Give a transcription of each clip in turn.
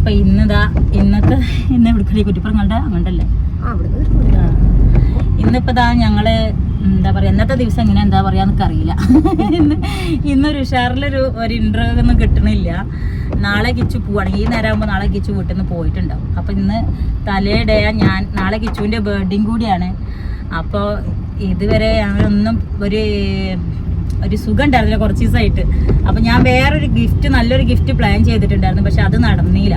അപ്പൊ ഇന്നതാ ഇന്നത്തെ ഇന്ന് എവിടേക്കടി കുറ്റിപ്പുറങ്ങളുടെ അങ്ങോട്ടല്ലേ? ആ. ഇന്നിപ്പോ ദാ ഞങ്ങൾ എന്താ പറയാ ഇന്നത്തെ ദിവസം എങ്ങനെ എന്താ പറയാ എന്നൊക്കെ അറിയില്ല ഇന്ന് ഇന്നൊരു ഉഷാറിലൊരു ഒരു ഇന്റർവ്യൂ ഒന്നും കിട്ടണില്ല. നാളെ കിച്ചു പോവാണെങ്കിൽ ഈ നേരം ആകുമ്പോൾ നാളെ കിച്ചു വീട്ടിൽ നിന്ന് പോയിട്ടുണ്ടാവും. അപ്പൊ ഇന്ന് തലേടെ ഞാൻ നാളെ കിച്ചുവിന്റെ ബേർഡിങ് കൂടിയാണ്. അപ്പോൾ ഇതുവരെ ഞങ്ങളൊന്നും ഒരു ഒരു സുഖം ഉണ്ടായിരുന്നില്ല കുറച്ച് ദിവസമായിട്ട്. അപ്പൊ ഞാൻ വേറൊരു ഗിഫ്റ്റ് നല്ലൊരു ഗിഫ്റ്റ് പ്ലാൻ ചെയ്തിട്ടുണ്ടായിരുന്നു. പക്ഷെ അത് നടന്നില്ല.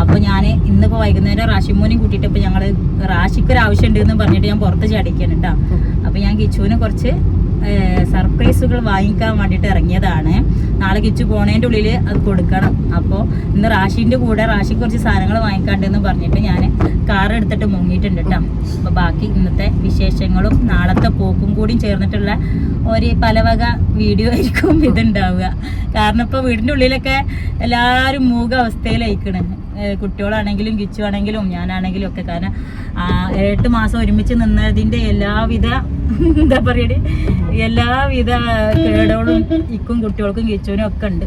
അപ്പൊ ഞാൻ ഇന്നിപ്പോ വൈകുന്നേരം റാഷിമോനെയും കൂട്ടിയിട്ട് ഇപ്പൊ ഞങ്ങൾ റാഷിക്ക് ഒരു ആവശ്യം ഉണ്ട് എന്ന് പറഞ്ഞിട്ട് ഞാൻ പുറത്ത് ചാടിക്കാണ് കേട്ടോ അപ്പൊ ഞാൻ കിച്ചുവിന് കുറച്ച് സർപ്രൈസുകൾ വാങ്ങിക്കാൻ വേണ്ടിയിട്ട് ഇറങ്ങിയതാണ്. നാളെ കിച്ചു പോണേന്റെ ഉള്ളിൽ അത് കൊടുക്കണം. അപ്പോൾ ഇന്ന് റാഷിന്റെ കൂടെ റാഷിക്ക് കുറച്ച് സാധനങ്ങൾ വാങ്ങിക്കാണ്ടെന്ന് പറഞ്ഞിട്ട് ഞാൻ കാർ എടുത്തിട്ട് മുങ്ങിയിട്ടുണ്ട് കേട്ടോ അപ്പോൾ ബാക്കി ഇന്നത്തെ വിശേഷങ്ങളും നാളത്തെ പോക്കും കൂടിയും ചേർന്നിട്ടുള്ള ഒരു പലവക വീഡിയോ ആയിരിക്കും ഇതുണ്ടാവുക. കാരണം ഇപ്പോൾ വീടിന്റെ ഉള്ളിലൊക്കെ എല്ലാവരും മൂക അവസ്ഥയിലായിക്കണ് കുട്ടികളാണെങ്കിലും കിച്ചു ആണെങ്കിലും ഞാനാണെങ്കിലും ഒക്കെ. കാരണം എട്ട് മാസം ഒരുമിച്ച് നിന്നതിന്റെ എല്ലാവിധ എന്താ പറയണേ എല്ലാവിധ കേടുകളും ഇക്കും കുട്ടികൾക്കും കിച്ചുവിനും ഒക്കെ ഉണ്ട്.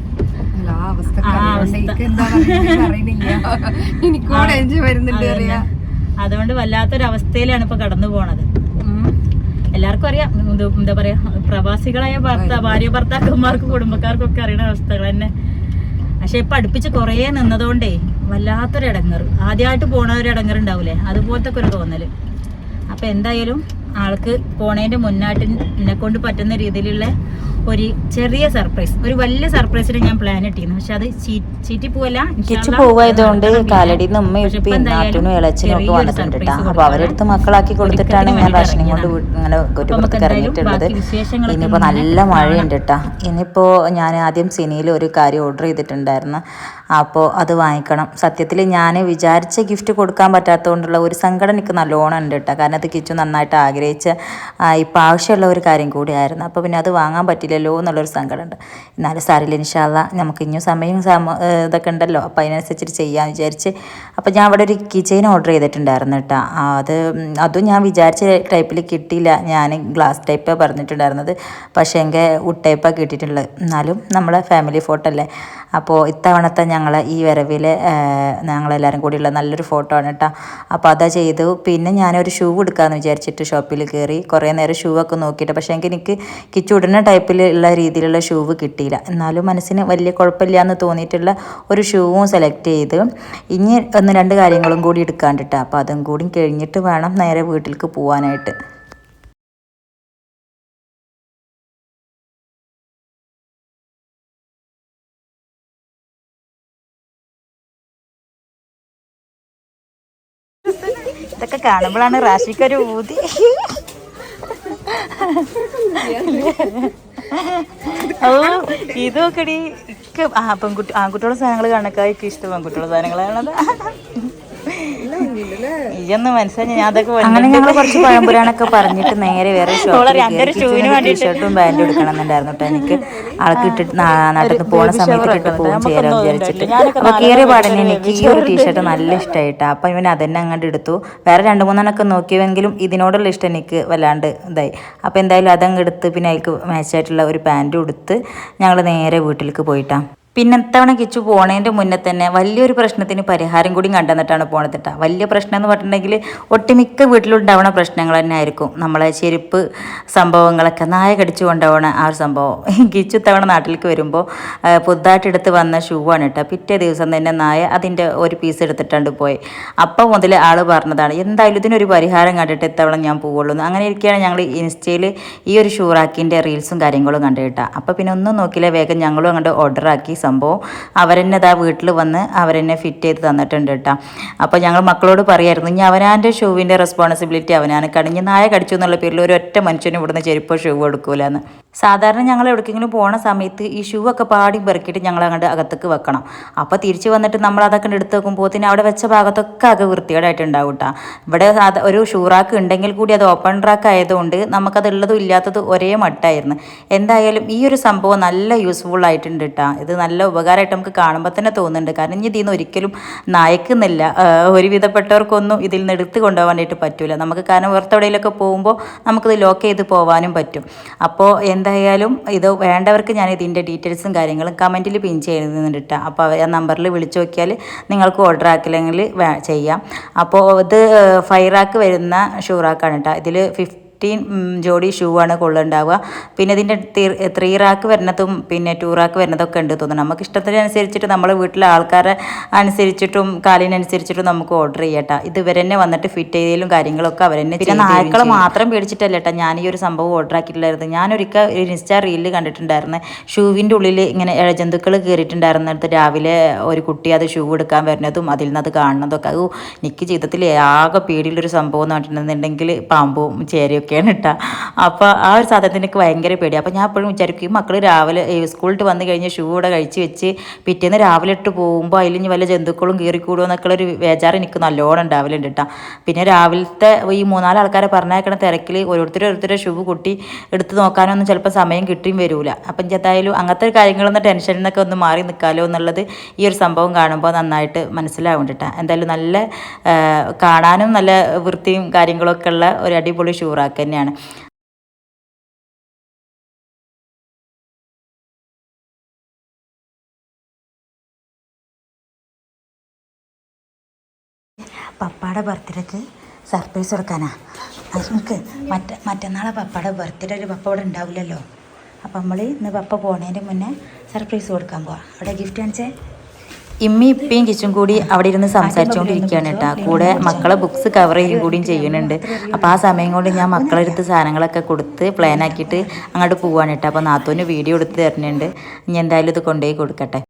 അതുകൊണ്ട് വല്ലാത്തൊരവസ്ഥയിലാണ് ഇപ്പൊ കടന്നു പോണത്. എല്ലാവർക്കും അറിയാം. എന്താ പറയാ? പ്രവാസികളായ ഭർത്ത ഭാര്യ ഭർത്താക്കന്മാർക്കും കുടുംബക്കാർക്കും ഒക്കെ അറിയണ അവസ്ഥകൾ തന്നെ. പക്ഷെ ഇപ്പൊ അടുപ്പിച്ച് കുറേ നിന്നതുകൊണ്ടേ വല്ലാത്തൊരു ഇടങ്ങറ് ആദ്യമായിട്ട് പോണ ഒരു ഇടങ്ങറുണ്ടാവൂലേ അതുപോലത്തെ ഒരു തോന്നൽ. അപ്പൊ എന്തായാലും ആൾക്ക് പോണേന്റെ മുന്നായിട്ട് എന്നെ കൊണ്ട് പറ്റുന്ന രീതിയിലുള്ള ഒരു ചെറിയ സർപ്രൈസ് ഒരു വലിയ സർപ്രൈസിന് ഞാൻ പ്ലാൻ ഇട്ടിരുന്നു. പക്ഷെ അത് ചീറ്റി പോവല്ല. പോവായതുകൊണ്ട് കാലടിന്ന് ഉമ്മ നാട്ടിനും വന്നിട്ടുണ്ട് അപ്പൊ അവരെടുത്ത് മക്കളാക്കി കൊടുത്തിട്ടാണ് ഞാൻ റേഷനും കൊണ്ട് ഇങ്ങനെ കുറ്റപ്പുറത്ത് ഇറങ്ങിയിട്ടുള്ളത് ഇനിയിപ്പോ നല്ല മഴയുണ്ട് കേട്ടാ ഇനിയിപ്പോ ഞാൻ ആദ്യം സിനിയിൽ ഒരു കാര്യം ഓർഡർ ചെയ്തിട്ടുണ്ടായിരുന്നു. അപ്പോൾ അത് വാങ്ങിക്കണം. സത്യത്തിൽ ഞാൻ വിചാരിച്ച ഗിഫ്റ്റ് കൊടുക്കാൻ പറ്റാത്തതുകൊണ്ടുള്ള ഒരു സങ്കടം എനിക്ക് നല്ലോണം ഉണ്ട് കേട്ടോ കാരണം അത് കിച്ചു നന്നായിട്ട് ആഗ്രഹിച്ച ഇപ്പം ആവശ്യമുള്ള ഒരു കാര്യം കൂടിയായിരുന്നു. അപ്പോൾ പിന്നെ അത് വാങ്ങാൻ പറ്റില്ലല്ലോ എന്നുള്ളൊരു സങ്കടമുണ്ട്. എന്നാലും സാറില്ല ഇൻഷാല്ല നമുക്ക് ഇനിയും സമയം സമ ഇതൊക്കെ ഉണ്ടല്ലോ. അപ്പോൾ അതിനനുസരിച്ചിട്ട് ചെയ്യാമെന്ന് വിചാരിച്ച് അപ്പോൾ ഞാൻ അവിടെ ഒരു കിച്ചൈൻ ഓർഡർ ചെയ്തിട്ടുണ്ടായിരുന്നു കേട്ടോ. അത് അതും ഞാൻ വിചാരിച്ച ടൈപ്പിൽ കിട്ടിയില്ല. ഞാൻ ഗ്ലാസ് ടൈപ്പ് പറഞ്ഞിട്ടുണ്ടായിരുന്നത്. പക്ഷേ എങ്കിൽ വുഡ് ടൈപ്പാണ് കിട്ടിയിട്ടുള്ളത്. എന്നാലും നമ്മളെ ഫാമിലി ഫോട്ടോ അല്ലേ? അപ്പോൾ ഇത്തവണത്തെ ഞങ്ങൾ ഈ വരവിൽ ഞങ്ങളെല്ലാവരും കൂടിയുള്ള നല്ലൊരു ഫോട്ടോ ആണ് കേട്ടോ. അപ്പോൾ അതാ ചെയ്തു. പിന്നെ ഞാനൊരു ഷൂ എടുക്കാമെന്ന് വിചാരിച്ചിട്ട് ഷോപ്പിൽ കയറി കുറേ നേരം ഷൂ ഒക്കെ നോക്കിയിട്ട്. പക്ഷേ എനിക്ക് എനിക്ക് കിച്ചുടുന്ന ടൈപ്പിൽ ഉള്ള രീതിയിലുള്ള ഷൂവ് കിട്ടിയില്ല. എന്നാലും മനസ്സിന് വലിയ കുഴപ്പമില്ല എന്ന് തോന്നിയിട്ടുള്ള ഒരു ഷൂവും സെലക്ട് ചെയ്ത് ഇനി ഒന്ന് രണ്ട് കാര്യങ്ങളും കൂടി എടുക്കാണ്ടിട്ടാ അപ്പോൾ അതും കൂടി കഴിഞ്ഞിട്ട് വേണം നേരെ വീട്ടിലേക്ക് പോകാനായിട്ട് ഇതൊക്കെ കാണുമ്പോഴാണ് റാഷിക്കൊരു ഊതി. ഓ ഇതൊക്കെ ആ പെൺകുട്ടി ആൺകുട്ടികളുടെ സാധനങ്ങൾ കണക്കായി ഇഷ്ടം. പെൺകുട്ടികളുടെ സാധനങ്ങളാണത്. ഇയൊന്നും മനസ്സിലായി. ഞാൻ അതൊക്കെ അങ്ങനെ ഞങ്ങൾ കുറച്ച് പഴംപുരാണൊക്കെ പറഞ്ഞിട്ട് നേരെ വേറെ ടീഷർട്ടും പാന്റും എടുക്കണം എന്നുണ്ടായിരുന്നു കേട്ടോ എനിക്ക് ആൾക്ക് ഇട്ടിട്ട് നടന്ന് നാട്ടിൽ പോണ സമയത്ത് ഇട്ടിട്ട് പോകും ചെയ്യാൻ വിചാരിച്ചിട്ട്. അപ്പൊ കയറിയ പാടന്നെ എനിക്ക് ഈ ഒരു ടീഷർട്ട് നല്ല ഇഷ്ടമായിട്ടാ അപ്പൊ ഇവൻ അതന്നെ അങ്ങോട്ട് എടുത്തു. വേറെ രണ്ട് മൂന്നെണ്ണൊക്കെ നോക്കിയെങ്കിലും ഇതിനോടുള്ള ഇഷ്ടം എനിക്ക് വല്ലാണ്ട് ഇതായി. അപ്പൊ എന്തായാലും അതങ്ങ് എടുത്ത് പിന്നെ അതിൽക്ക് മാച്ചായിട്ടുള്ള ഒരു പാന്റും എടുത്ത് ഞങ്ങൾ നേരെ വീട്ടിലേക്ക് പോയിട്ടാ. പിന്നെ ഇത്തവണ കിച്ചു പോണേന്റെ മുന്നേ തന്നെ വലിയൊരു പ്രശ്നത്തിന് പരിഹാരം കൂടി കണ്ടെന്നിട്ടാണ് പോണത് കേട്ടോ വലിയ പ്രശ്നം എന്ന് പറഞ്ഞിട്ടുണ്ടെങ്കിൽ ഒട്ടുമിക്ക വീട്ടിലുണ്ടാവുന്ന പ്രശ്നങ്ങൾ തന്നെ ആയിരിക്കും നമ്മളെ ചെരുപ്പ് സംഭവങ്ങളൊക്കെ നായ കടിച്ചു കൊണ്ടുപോകണ ആ ഒരു സംഭവം. കിച്ചു ഇത്തവണ നാട്ടിലേക്ക് വരുമ്പോൾ പുതുതായിട്ട് എടുത്ത് വന്ന ഷൂ ആണ് കേട്ടോ പിറ്റേ ദിവസം തന്നെ നായ അതിന്റെ ഒരു പീസ് എടുത്തിട്ടുണ്ട് പോയി. അപ്പം മുതൽ ആൾ പറഞ്ഞതാണ് എന്തായാലും ഇതിനൊരു പരിഹാരം കണ്ടിട്ട് ഇത്തവണ ഞാൻ പോവുള്ളൂ. അങ്ങനെ ഇരിക്കുകയാണ് ഞങ്ങൾ ഇൻസ്റ്റയിൽ ഈ ഒരു ഷൂറാക്കിന്റെ റീൽസും കാര്യങ്ങളും കണ്ടു കേട്ടോ അപ്പോൾ പിന്നെ ഒന്നും നോക്കിയില്ല വേഗം ഞങ്ങളും അങ്ങോട്ട് ഓർഡർ ആക്കി സംഭവം. അവരെന്നെ ഇതാ വീട്ടിൽ വന്ന് അവരെന്നെ ഫിറ്റ് ചെയ്ത് തന്നിട്ടുണ്ട് കേട്ടോ അപ്പോൾ ഞങ്ങൾ മക്കളോട് പറയായിരുന്നു ഇനി അവനാന്റെ ഷൂവിന്റെ റെസ്പോൺസിബിലിറ്റി അവനാണ്. കടിഞ്ഞ് നായ കടിച്ചു എന്നുള്ള പേരിൽ ഒരു ഒറ്റ മനുഷ്യനും ഇവിടുന്ന് ചെരുപ്പോ ഷൂ എടുക്കൂലെന്ന്. സാധാരണ ഞങ്ങൾ എവിടേക്കെങ്കിലും പോണ സമയത്ത് ഈ ഷൂ ഒക്കെ പാടി പെറുക്കിയിട്ട് ഞങ്ങൾ അങ്ങോട്ട് അകത്തേക്ക് വെക്കണം. അപ്പോൾ തിരിച്ച് വന്നിട്ട് നമ്മൾ അതൊക്കെ എടുത്ത് വെക്കുമ്പോൾ അവിടെ വെച്ച ഭാഗത്തൊക്കെ ആകെ വൃത്തികേടായിട്ടുണ്ടാവും കേട്ടോ ഇവിടെ ഒരു ഷൂ റാക്ക് ഉണ്ടെങ്കിൽ കൂടി അത് ഓപ്പൺ റാക്ക് ആയതുകൊണ്ട് നമുക്കത് ഉള്ളതും ഇല്ലാത്തതും ഒരേ മട്ടായിരുന്നു. എന്തായാലും ഈ ഒരു സംഭവം നല്ല യൂസ്ഫുൾ ആയിട്ടുണ്ട് കേട്ടോ ഇത് നല്ല ഉപകാരമായിട്ട് നമുക്ക് കാണുമ്പോൾ തന്നെ തോന്നുന്നുണ്ട്. കാരണം ഇനി ഇതിൽ നിന്ന് ഒരിക്കലും നയക്കുന്നില്ല. ഒരുവിധപ്പെട്ടവർക്കൊന്നും ഇതിൽ നിന്ന് എടുത്ത് കൊണ്ടുപോകാനായിട്ട് പറ്റില്ല നമുക്ക് കാരണം പുറത്തെവിടെയിലൊക്കെ പോകുമ്പോൾ നമുക്കിത് ലോക്ക് ചെയ്ത് പോകാനും പറ്റും. അപ്പോൾ എന്താ എന്തായാലും ഇത് വേണ്ടവർക്ക് ഞാൻ ഇതിന്റെ ഡീറ്റെയിൽസും കാര്യങ്ങളും കമന്റിൽ പിൻ ചെയ്യുന്നുണ്ട് കേട്ടോ അപ്പോൾ ആ നമ്പറിൽ വിളിച്ചു നോക്കിയാൽ നിങ്ങൾക്ക് ഓർഡർ ആക്കില്ലെങ്കിൽ ചെയ്യാം. അപ്പോൾ ഇത് ഫൈറാക്ക് റാക്ക് വരുന്ന ഷൂറാക്കാണ് കേട്ടോ ഇതിൽ ഫിഫ്റ്റീൻ ജോഡി ഷൂ ആണ് കൊള്ളുണ്ടാവുക. പിന്നെ ഇതിന്റെ ത്രീ റാക്ക് വരുന്നതും പിന്നെ ടു റാക്ക് വരുന്നതൊക്കെ ഉണ്ട് തോന്നുന്നു. നമുക്ക് ഇഷ്ടത്തിനനുസരിച്ചിട്ട് നമ്മൾ വീട്ടിലെ ആൾക്കാരെ അനുസരിച്ചിട്ടും കാലിനനുസരിച്ചിട്ടും നമുക്ക് ഓർഡർ ചെയ്യട്ടോ. ഇത് ഇവർ തന്നെ വന്നിട്ട് ഫിറ്റ് ചെയ്തതിലും കാര്യങ്ങളൊക്കെ അവർ തന്നെ പിന്നെ നായ്ക്കൾ മാത്രം പേടിച്ചിട്ടല്ല കേട്ടോ ഞാൻ ഈ ഒരു സംഭവം ഓർഡർ ആക്കിയിട്ടില്ലായിരുന്നു ഞാനൊരിക്കൽ ഒരു ഇൻസ്റ്റാ റീലിൽ കണ്ടിട്ടുണ്ടായിരുന്നു. ഷൂവിന്റെ ഉള്ളിൽ ഇങ്ങനെ ഇഴജന്തുക്കൾ കയറിയിട്ടുണ്ടായിരുന്നിടത്ത് രാവിലെ ഒരു കുട്ടി അത് ഷൂ എടുക്കാൻ വരുന്നതും അതിൽ നിന്ന് അത് കാണുന്നതൊക്കെ. അത് എനിക്ക് ജീവിതത്തിൽ ആകെ പേടിയുള്ളൊരു സംഭവം എന്ന് പറഞ്ഞിട്ടുണ്ടെന്നുണ്ടെങ്കിൽ പാമ്പും ചേരയൊക്കെയാണ് കേട്ടോ അപ്പോൾ ആ ഒരു സാധനത്തിന് എനിക്ക് ഭയങ്കര പേടി അപ്പോൾ ഞാൻ എപ്പോഴും വിചാരിക്കും ഈ മക്കൾ രാവിലെ സ്കൂളിൽ വന്നു കഴിഞ്ഞ് ഷൂ ഇവിടെ കഴിച്ച് വെച്ച് പിറ്റേന്ന് രാവിലെ ഇട്ട് പോകുമ്പോൾ അതിൽ ഇനി വല്ല ജന്തുക്കളും കയറിക്കൂടുമോ എന്നൊക്കെ ഒരു വിചാരം എനിക്ക് നല്ലോണം ഉണ്ടാവലുണ്ട് കേട്ടോ പിന്നെ രാവിലത്തെ ഈ മൂന്നാൽ ആൾക്കാരെ പറഞ്ഞേക്കണ തിരക്കിൽ ഓരോരുത്തർ ഓരോരുത്തരുടെ ഷൂ കുട്ടി എടുത്ത് നോക്കാനൊന്നും ചിലപ്പോൾ സമയം കിട്ടിയും വരൂല. അപ്പം എന്തായാലും അങ്ങനത്തെ കാര്യങ്ങളൊന്നും ടെൻഷനിൽ നിന്നൊക്കെ ഒന്ന് മാറി നിൽക്കാമല്ലോ എന്നുള്ളത് ഈ ഒരു സംഭവം കാണുമ്പോൾ നന്നായിട്ട് മനസ്സിലാവുന്നുണ്ട് കേട്ടോ എന്തായാലും നല്ല കാണാനും നല്ല വൃത്തിയും കാര്യങ്ങളൊക്കെ ഉള്ള ഒരു അടിപൊളി ഷൂറാക്ക് തന്നെയാണ്. പപ്പാടെ ബർത്ത്ഡേക്ക് സർപ്രൈസ് കൊടുക്കാനാ? നമുക്ക് മറ്റ മറ്റന്നാളെ പപ്പയുടെ ബർത്ത്ഡേ ഒരു പപ്പ ഇവിടെ ഉണ്ടാവില്ലല്ലോ. അപ്പം നമ്മൾ ഇന്ന് പപ്പ പോണേന്റെ മുന്നേ സർപ്രൈസ് കൊടുക്കാൻ പോവാം. അവിടെ ഗിഫ്റ്റ് കാണിച്ചേ? ഇമ്മി ഇപ്പയും കിച്ചും കൂടി അവിടെ ഇരുന്ന് സംസാരിച്ചുകൊണ്ടിരിക്കുകയാണ് കേട്ടോ. കൂടെ മക്കളെ ബുക്സ് കവർ ചെയ്യും കൂടിയും ചെയ്യുന്നുണ്ട്. അപ്പോൾ ആ സമയം കൊണ്ട് ഞാൻ മക്കളെ അടുത്ത് സാധനങ്ങളൊക്കെ കൊടുത്ത് പ്ലാൻ ആക്കിയിട്ട് അങ്ങോട്ട് പോവാണ് കേട്ടോ. അപ്പോൾ നാത്തൂന് വീഡിയോ എടുത്ത് തരുന്നുണ്ട് ഇനി എന്തായാലും ഇത് കൊണ്ടുപോയി കൊടുക്കട്ടെ.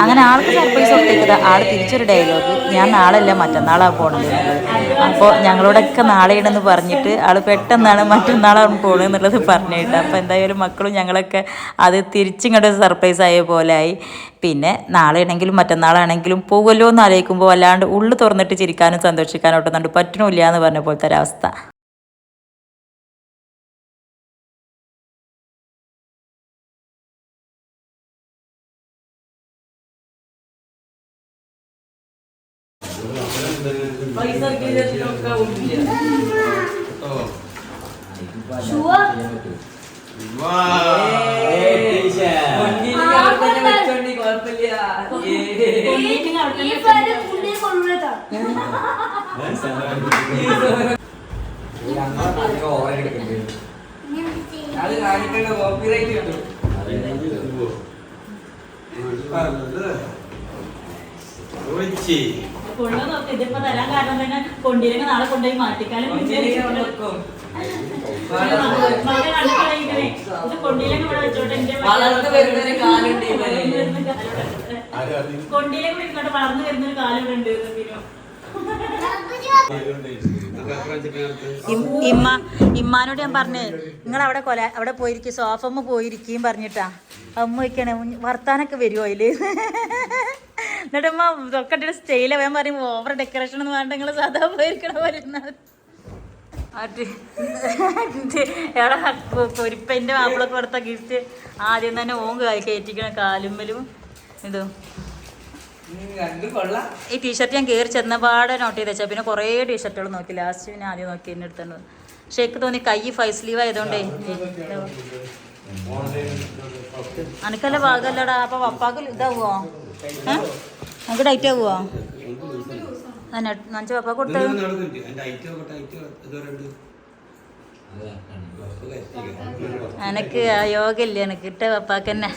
അങ്ങനെ ആൾക്ക് സർപ്രൈസ് കൊടുത്തേക്കത്. ആൾ തിരിച്ചൊരു ഡയലോഗ് ഞാൻ നാളല്ല മറ്റന്നാളാണ് പോകണത് അപ്പോൾ ഞങ്ങളോടൊക്കെ നാളെയാണെന്ന് പറഞ്ഞിട്ട് ആൾ പെട്ടെന്നാണ് മറ്റന്നാളാണ് പോകണമെന്നുള്ളത് പറഞ്ഞിട്ട് അപ്പോൾ എന്തായാലും മക്കളും ഞങ്ങളൊക്കെ അത് തിരിച്ചിങ്ങോട്ട് സർപ്രൈസ് ആയ ആയി. പിന്നെ നാളെയാണെങ്കിലും മറ്റന്നാളാണെങ്കിലും പോകുമല്ലോ എന്ന് ആലോചിക്കുമ്പോൾ അല്ലാണ്ട് ഉള്ളു തുറന്നിട്ട് ചിരിക്കാനും സന്തോഷിക്കാനും ഒട്ടുന്നുണ്ട് പറ്റണില്ല എന്ന് പറഞ്ഞ പോലത്തെ ഒരവസ്ഥ അത് കാണിക്കേണ്ട കോപ്പിറൈറ്റ് കിട്ടും. കൊള്ളു നോക്ക് ഇതിപ്പോ തരാൻ കാരണം തന്നെ കൊണ്ടിരുന്ന നാളെ കൊണ്ടുപോയി കൊണ്ടിയിലേക്ക് ഇവിടെ വെച്ചോട്ടെ, ഇങ്ങോട്ട് വളർന്നു വരുന്നൊരു ഉണ്ട് ഇമ്മ ഇമ്മാനോട് ഞാൻ പറഞ്ഞേ നിങ്ങൾ അവിടെ കൊല അവിടെ പോയിരിക്കും സോഫമ്മ പോയിരിക്കും പറഞ്ഞിട്ടാ. അമ്മ വയ്ക്കണേ വർത്താനൊക്കെ വരുമോ അതിൽ? എന്നിട്ട് അമ്മ ഇതൊക്കെ സ്റ്റൈല വേൻ പറയും. ഓവർ ഡെക്കറേഷൻ എന്ന് പറഞ്ഞിട്ട് നിങ്ങൾ സാധാ പോയിരിക്കണ. അത് എടാ പൊരിപ്പന്റെ മാപ്പിളൊക്കെ കൊടുത്ത ഗിഫ്റ്റ് ആദ്യം തന്നെ ഓങ്ക് കയറ്റിക്കണ കാലുമ്മലും ഇതും. രണ്ടും കൊള്ളാം. ഈ ടീഷർട്ട് ഞാൻ കയറി ചെന്നപാടെ നോട്ട് ചെയ്ത് വെച്ചാൽ പിന്നെ കുറേ ടീഷർട്ടുകൾ നോക്കി. ലാസ്റ്റ് പിന്നെ ആദ്യം നോക്കി എന്നെ എടുത്തോണ്ട്. പക്ഷെ എനിക്ക് തോന്നി കൈ ഫൈവ് സ്ലീവ് ആയതുകൊണ്ടേ. അനക്കല്ല ഭാഗമല്ലടാ അപ്പൊ പപ്പാക്ക് ഇതാവുമോ ഏ നമുക്ക് ഡൈറ്റ് ആവുമോ നഞ്ച പപ്പ കൊടുത്തത് എനക്ക്. ആ യോഗ ഇല്ല എനക്ക് ഇട്ട പപ്പാക്ക് തന്നെ.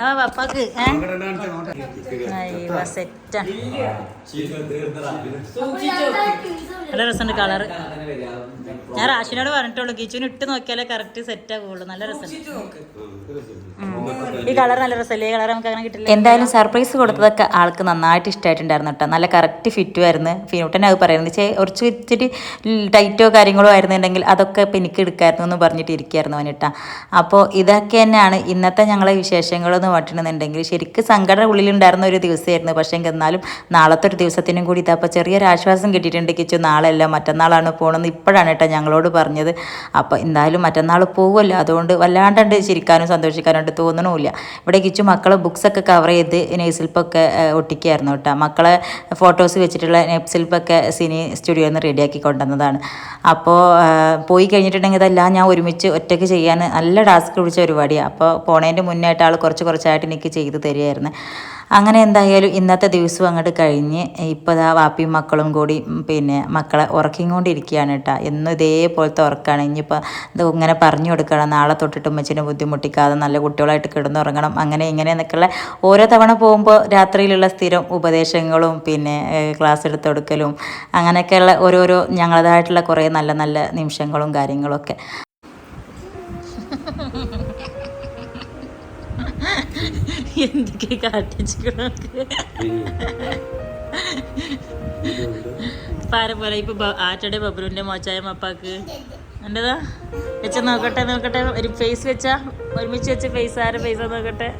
ആ പപ്പാക്ക്. ഏ? സെറ്റ് നല്ല രസമുണ്ട് കളറ്. ഞാൻ റാഷിനോട് പറഞ്ഞിട്ടുള്ളൂ കിച്ചുവിന് ഇട്ട് നോക്കിയാലേ കറക്റ്റ് സെറ്റ് ആകുള്ളൂ നല്ല രസം ഈ കളർ നല്ല രസമല്ലേ? ഈ കളർ നമുക്ക് അങ്ങനെ കിട്ടില്ല? എന്തായാലും സർപ്രൈസ് കൊടുത്തതൊക്കെ ആൾക്ക് നന്നായിട്ട് ഇഷ്ടമായിട്ടുണ്ടായിരുന്നു കേട്ടോ. നല്ല കറക്റ്റ് ഫിറ്റും ആയിരുന്നു ഫിനൂട്ടൻ അത് പറയുന്നത്. വെച്ചാൽ കുറച്ച് ഇച്ചിരി ടൈറ്റോ കാര്യങ്ങളോ ആയിരുന്നുണ്ടെങ്കിൽ അതൊക്കെ ഇപ്പം എനിക്ക് എടുക്കായിരുന്നു എന്ന് പറഞ്ഞിട്ട് ഇരിക്കുകയായിരുന്നു അവനിട്ടാ അപ്പോൾ ഇതൊക്കെ തന്നെയാണ് ഇന്നത്തെ ഞങ്ങളെ വിശേഷങ്ങളെന്ന് പറഞ്ഞിട്ടുണ്ടെന്നുണ്ടെങ്കിൽ ശരിക്കും സങ്കടം ഉള്ളിലുണ്ടായിരുന്ന ഒരു ദിവസമായിരുന്നു. പക്ഷേ എന്നാലും നാളത്തെ ഒരു ദിവസത്തിനും കൂടി ഇതപ്പോൾ ചെറിയൊരു ആശ്വാസം കിട്ടിയിട്ടുണ്ട് കിച്ചു. നാളെയല്ല മറ്റന്നാളാണ് പോകണമെന്ന് ഇപ്പോഴാണ് കേട്ടോ ഞങ്ങളോട് പറഞ്ഞത്. അപ്പോൾ എന്തായാലും മറ്റന്നാൾ പോകുമല്ലോ അതുകൊണ്ട് വല്ലാണ്ട് ചിരിക്കാനും സന്തോഷിക്കാനായിട്ട് തോന്നണമില്ല ഇവിടെ കിച്ചു മക്കളെ ബുക്സൊക്കെ കവർ ചെയ്ത് നെയ്സിൽപ്പൊക്കെ ഒട്ടിക്കുകയായിരുന്നു കേട്ടോ. മക്കളെ ഫോട്ടോസ് വെച്ചിട്ടുള്ള നെപ്സിൽപ്പൊക്കെ സിനി സ്റ്റുഡിയോയിൽ നിന്ന് റെഡിയാക്കി കൊണ്ടുവന്നതാണ്. അപ്പോൾ പോയി കഴിഞ്ഞിട്ടുണ്ടെങ്കിൽ ഇതെല്ലാം ഞാൻ ഒരുമിച്ച് ഒറ്റയ്ക്ക് ചെയ്യാൻ നല്ല ടാസ്ക് പിടിച്ച പരിപാടിയാണ് അപ്പോൾ പോണേന്റെ മുന്നായിട്ട് ആൾ കുറച്ച് കുറച്ചായിട്ട് എനിക്ക് ചെയ്തു തരികയായിരുന്നു. അങ്ങനെ എന്തായാലും ഇന്നത്തെ ദിവസം അങ്ങോട്ട് കഴിഞ്ഞ് ഇപ്പോൾ ആ വാപ്പിയും മക്കളും കൂടി പിന്നെ മക്കളെ ഉറക്കിക്കൊണ്ടിരിക്കുകയാണ് കേട്ടോ എന്നും ഇതേപോലത്തെ ഉറക്കാണ്. ഇനിയിപ്പോൾ ഇത് ഇങ്ങനെ പറഞ്ഞു കൊടുക്കണം. നാളെ തൊട്ടിട്ട് ഉമ്മച്ചിനെ ബുദ്ധിമുട്ടിക്കാതെ നല്ല കുട്ടികളായിട്ട് കിടന്നുറങ്ങണം. അങ്ങനെ ഇങ്ങനെ എന്നൊക്കെയുള്ള ഓരോ തവണ പോകുമ്പോൾ രാത്രിയിലുള്ള സ്ഥിരം ഉപദേശങ്ങളും പിന്നെ ക്ലാസ് എടുത്ത് കൊടുക്കലും അങ്ങനെയൊക്കെയുള്ള ഓരോരോ ഞങ്ങളതായിട്ടുള്ള കുറേ നല്ല നല്ല നിമിഷങ്ങളും കാര്യങ്ങളൊക്കെ. എന്തൊക്കെ കാട്ടിച്ചു പാര പോലെ ഇപ്പൊ ആറ്റയുടെ ബബ്രുവിന്റെ മോച്ചായ മപ്പാക്ക്. എന്റേതാ? വെച്ച നോക്കട്ടെ നോക്കട്ടെ. ഒരു ഫേസ് വെച്ചാ ഒരുമിച്ച് വെച്ച ഫേസ് ആരെ ഫേസ് നോക്കട്ടെ?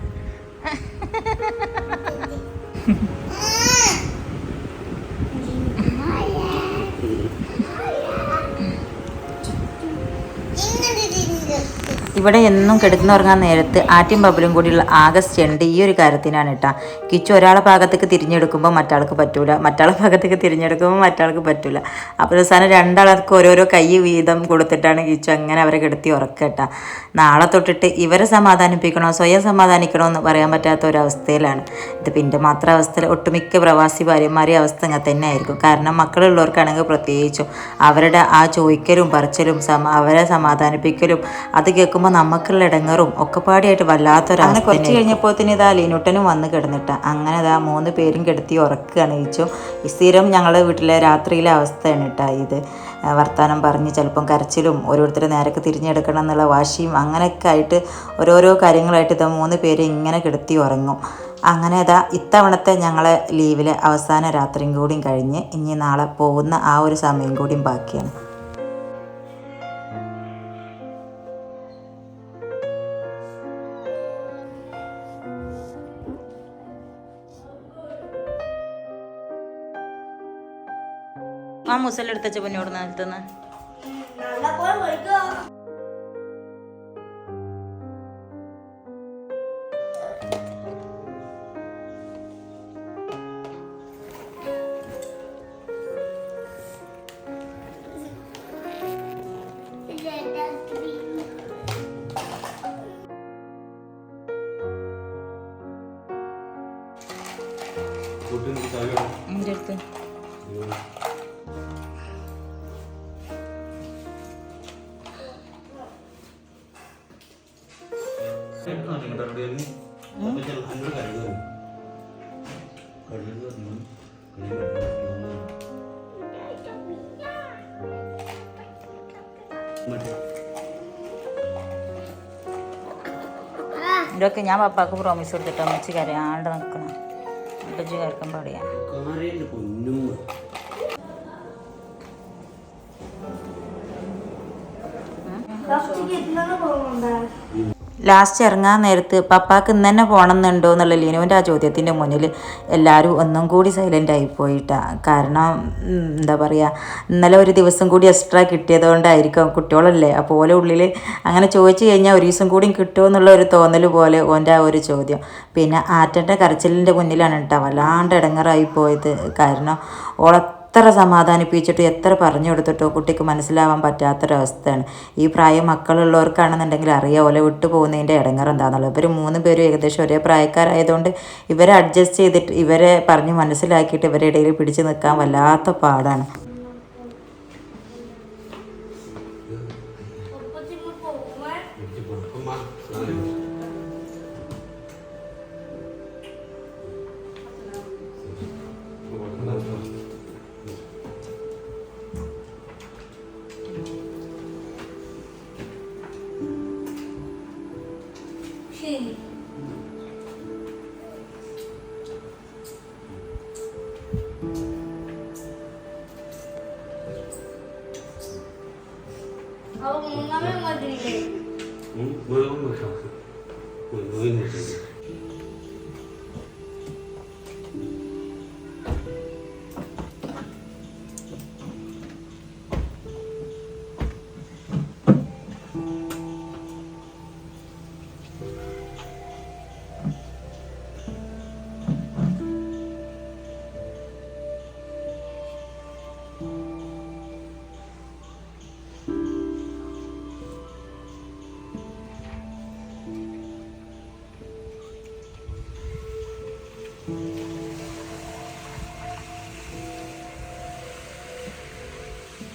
ഇവിടെ എന്നും കിടക്കുന്നവർങ്ങാൻ നേരത്ത് ആറ്റും ബബിളും കൂടിയുള്ള ആഗസ്റ്റ് സ്റ്റണ്ട് ഈ ഒരു കാര്യത്തിനാണ് കേട്ടോ കിച്ചു ഒരാളെ ഭാഗത്തേക്ക് തിരിഞ്ഞെടുക്കുമ്പോൾ മറ്റാൾക്ക് പറ്റൂല. മറ്റാളെ ഭാഗത്തേക്ക് തിരിഞ്ഞെടുക്കുമ്പോൾ മറ്റാൾക്ക് പറ്റൂല. അപ്പോൾ അവസാനം രണ്ടാൾക്ക് ഓരോരോ കൈ വീതം കൊടുത്തിട്ടാണ് കിച്ചു അങ്ങനെ അവരെ കിടത്തി ഉറക്കട്ട നാളെ തൊട്ടിട്ട് ഇവരെ സമാധാനിപ്പിക്കണോ സ്വയം സമാധാനിക്കണോ എന്ന് പറയാൻ പറ്റാത്ത ഒരവസ്ഥയിലാണ് ഇത് പിന്നെ മാത്രം അവസ്ഥയിൽ ഒട്ടുമിക്ക പ്രവാസി ഭാര്യമാരെ അവസ്ഥ അങ്ങനെ തന്നെ ആയിരിക്കും കാരണം മക്കളുള്ളവർക്കാണെങ്കിൽ പ്രത്യേകിച്ചും അവരുടെ ആ ചോദിക്കലും പറച്ചിലും സമ അവരെ സമാധാനിപ്പിക്കലും അത് കേൾക്കുമ്പോൾ നമുക്കുള്ള ഇടങ്ങറും. ഒക്കെ പാടിയായിട്ട് വല്ലാത്തൊരു അങ്ങനെ കുറച്ച് കഴിഞ്ഞപ്പോൾ തന്നെ ഇതാ ലീനുട്ടനും വന്ന് കിടന്നിട്ട അങ്ങനെ ഇതാ മൂന്ന് പേരും കിടത്തി ഉറക്കുകയാണ് ചോദിച്ചു സ്ഥിരം ഞങ്ങളുടെ വീട്ടിലെ രാത്രിയിലെ അവസ്ഥയാണ് കേട്ടോ ഇത്. വർത്തമാനം പറഞ്ഞ് ചിലപ്പം കരച്ചിലും ഓരോരുത്തർ നേരൊക്കെ തിരിഞ്ഞെടുക്കണം എന്നുള്ള വാശിയും അങ്ങനെയൊക്കെ ആയിട്ട് ഓരോരോ കാര്യങ്ങളായിട്ട് ഇതാ മൂന്ന് പേര് ഇങ്ങനെ കിടത്തി ഉറങ്ങും. അങ്ങനെ ഇതാ ഇത്തവണത്തെ ഞങ്ങളെ ലീവിലെ അവസാന രാത്രിയും കൂടിയും കഴിഞ്ഞ് ഇനി നാളെ പോകുന്ന ആ ഒരു സമയം കൂടിയും ബാക്കിയാണ്. മുസലെടുത്തച്ച പൊന്നോട് നിലത്തുനിന്ന് ഇതൊക്കെ ഞാൻ പപ്പാക്ക് പ്രോമിസ് കൊടുത്തിട്ടോ അമ്മച്ചി കരയാണ്ട് നിൽക്കണം അപ്പച്ചി കരക്കാൻ പാടിയാ ലാസ്റ്റ് ഇറങ്ങാൻ നേരത്ത് പപ്പാക്ക് ഇന്ന് തന്നെ പോകണമെന്നുണ്ടോ എന്നുള്ള ലിനുവിന്റെ ആ ചോദ്യത്തിന്റെ മുന്നിൽ എല്ലാവരും ഒന്നും കൂടി സൈലന്റ് ആയിപ്പോയിട്ടാണ് പോയിട്ടാ. കാരണം എന്താ പറയുക ഇന്നലെ ഒരു ദിവസം കൂടി എക്സ്ട്രാ കിട്ടിയതുകൊണ്ടായിരിക്കും കുട്ടികളല്ലേ. അപ്പോൾ ഓലെ ഉള്ളിൽ അങ്ങനെ ചോദിച്ചു കഴിഞ്ഞാൽ ഒരു ദിവസം കൂടിയും കിട്ടുമോ എന്നുള്ള ഒരു തോന്നൽ പോലെ ഓന്റെ ആ ഒരു ചോദ്യം. പിന്നെ ആറ്റന്റെ കരച്ചിലിന്റെ മുന്നിലാണ് കേട്ടോ വല്ലാണ്ട് ഇടങ്ങറായി പോയത്. കാരണം ഓളെ എത്ര സമാധാനിപ്പിച്ചിട്ട് എത്ര പറഞ്ഞു കൊടുത്തിട്ടോ കുട്ടിക്ക് മനസ്സിലാവാൻ പറ്റാത്തൊരവസ്ഥയാണ്. ഈ പ്രായം മക്കളുള്ളവർക്കാണെന്നുണ്ടെങ്കിൽ അറിയാം ഓലെ വിട്ടു പോകുന്നതിന്റെ ഇടങ്ങർ എന്താണെന്നുള്ളത് ഇവർ മൂന്ന് പേരും ഏകദേശം ഒരേ പ്രായക്കാരായതുകൊണ്ട് ഇവരെ അഡ്ജസ്റ്റ് ചെയ്തിട്ട് ഇവരെ പറഞ്ഞ് മനസ്സിലാക്കിയിട്ട് ഇവരുടെ ഇടയിൽ പിടിച്ചു നിൽക്കാൻ വല്ലാത്ത പാടാണ്.